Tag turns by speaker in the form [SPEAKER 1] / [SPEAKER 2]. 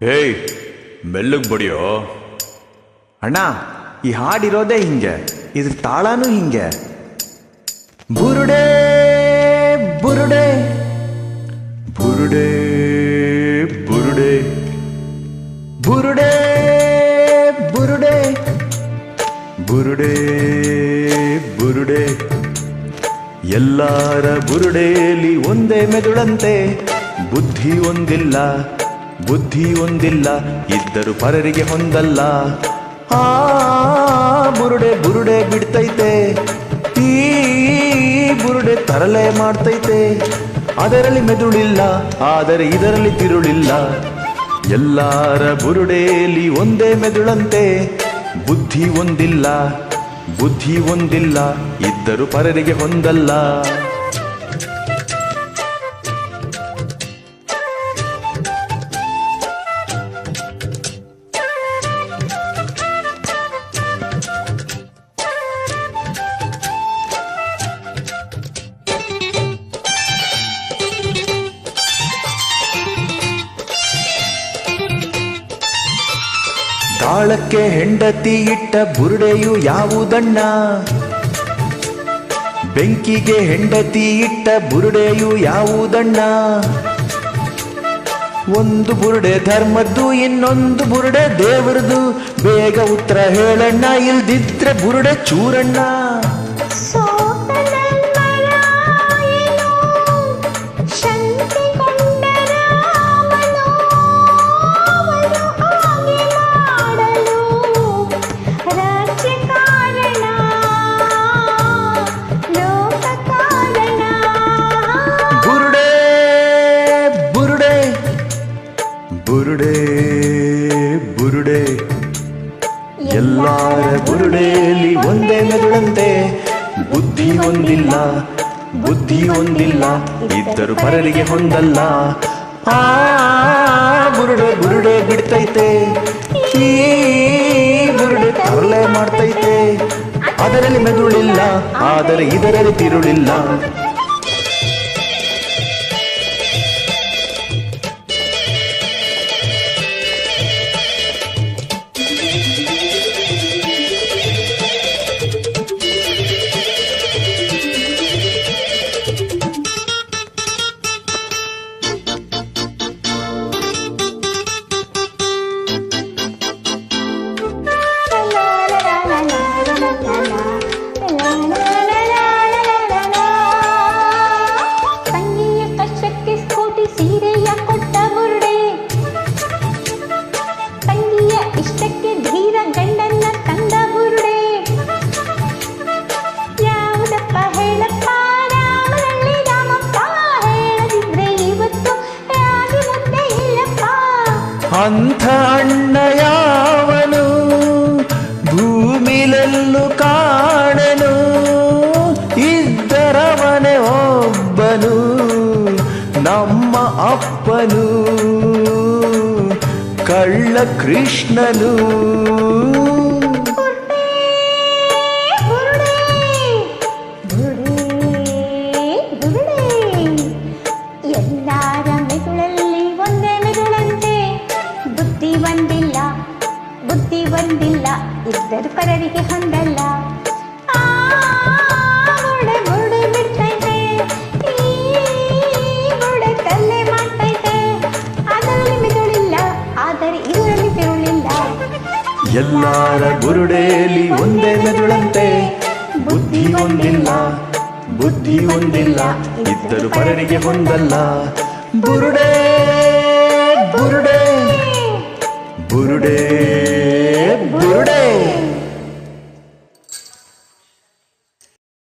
[SPEAKER 1] ಏಯ್ ಮೆಲ್ಲಗ್ ಬಡಿಯೋ
[SPEAKER 2] ಅಣ್ಣ ಈ ಹಾಡಿರೋದೇ ಹಿಂಗೆ ಇದ್ರ ತಾಳನೂ ಹಿಂಗೆ ಬುರುಡೆ ಬುರುಡೆ
[SPEAKER 1] ಬುರುಡೆ ಬುರುಡೆ
[SPEAKER 2] ಬುರುಡೆ ಬುರುಡೆ
[SPEAKER 1] ಬುರುಡೆ ಬುರುಡೆ ಎಲ್ಲಾರ ಬುರುಡೆಯಲ್ಲಿ ಒಂದೇ ಮೆದುಳಂತೆ ಬುದ್ಧಿ ಒಂದಿಲ್ಲ ಬುದ್ಧಿ ಒಂದಿಲ್ಲ, ಇದ್ದರು ಪರರಿಗೆ ಹೊಂದಲ್ಲ.
[SPEAKER 2] ಆ ಬುರುಡೆ ಬುರುಡೆ ಬಿಡ್ತೈತೆ, ಈ ಬುರುಡೆ ತರಲೆ ಮಾಡ್ತೈತೆ. ಅದರಲ್ಲಿ ಮೆದುಳಿಲ್ಲ, ಆದರೆ ಇದರಲ್ಲಿ ತಿರುಳಿಲ್ಲ.
[SPEAKER 1] ಎಲ್ಲಾರ ಬುರುಡೆಯಲ್ಲಿ ಒಂದೇ ಮೆದುಳಂತೆ. ಬುದ್ಧಿ ಒಂದಿಲ್ಲ ಬುದ್ಧಿ ಒಂದಿಲ್ಲ, ಇದ್ದರು ಪರರಿಗೆ ಹೊಂದಲ್ಲ.
[SPEAKER 2] ತಾಳಕ್ಕೆ ಹೆಂಡತಿ ಇಟ್ಟ ಬುರುಡೆಯು ಯಾವುದಣ್ಣ? ಬೆಂಕಿಗೆ ಹೆಂಡತಿ ಇಟ್ಟ ಬುರುಡೆಯು ಯಾವುದಣ್ಣ? ಒಂದು ಬುರುಡೆ ಧರ್ಮದ್ದು, ಇನ್ನೊಂದು ಬುರುಡೆ ದೇವರದು ಬೇಗ ಉತ್ತರ ಹೇಳಣ್ಣ, ಇಲ್ದಿದ್ರೆ ಬುರುಡೆ ಚೂರಣ್ಣ. ಬುರುಡೆ
[SPEAKER 1] ಎಲ್ಲಾರ ಬುರುಡೆಯಲ್ಲಿ ಒಂದೇ ಮೆದುಳಂತೆ. ಬುದ್ಧಿ ಒಂದಿಲ್ಲ ಬುದ್ಧಿ ಒಂದಿಲ್ಲ ಇದ್ದರು ಪರರಿಗೆ ಹೊಂದಲ್ಲ.
[SPEAKER 2] ಆ ಬುರುಡೆ ಬುರುಡೆ ಬಿಡ್ತೈತೆ. ಈ ಬುರುಡೆ ತರಲೆ ಮಾಡ್ತೈತೆ. ಅದರಲ್ಲಿ ಮೆದುಳಿಲ್ಲ, ಆದರೆ ಇದರಲ್ಲಿ ತಿರುಳಿಲ್ಲ. ಅಂಥ ಅಣ್ಣ ಯಾವನು? ಭೂಮಿಲೆಲ್ಲೂ ಕಾಣನು. ಒಬ್ಬನು ನಮ್ಮ ಅಪ್ಪನು. ಕಳ್ಳ ಕೃಷ್ಣನು.
[SPEAKER 3] ಒಂದಿಲ್ಲ ಇದ್ದರು ಪರರಿಗೆ ಹೊಂದಲ್ಲ
[SPEAKER 1] ಎಲ್ಲಾರ ಗುರುಡೇಲಿ ಒಂದೇ ಮೆದುಳಂತೆ. ಬುದ್ಧಿ ಒಂದಿಲ್ಲ ಬುದ್ಧಿ ಒಂದಿಲ್ಲ, ಇದ್ದರು ಪರರಿಗೆ ಹೊಂದಲ್ಲ ಗುರುಡೇ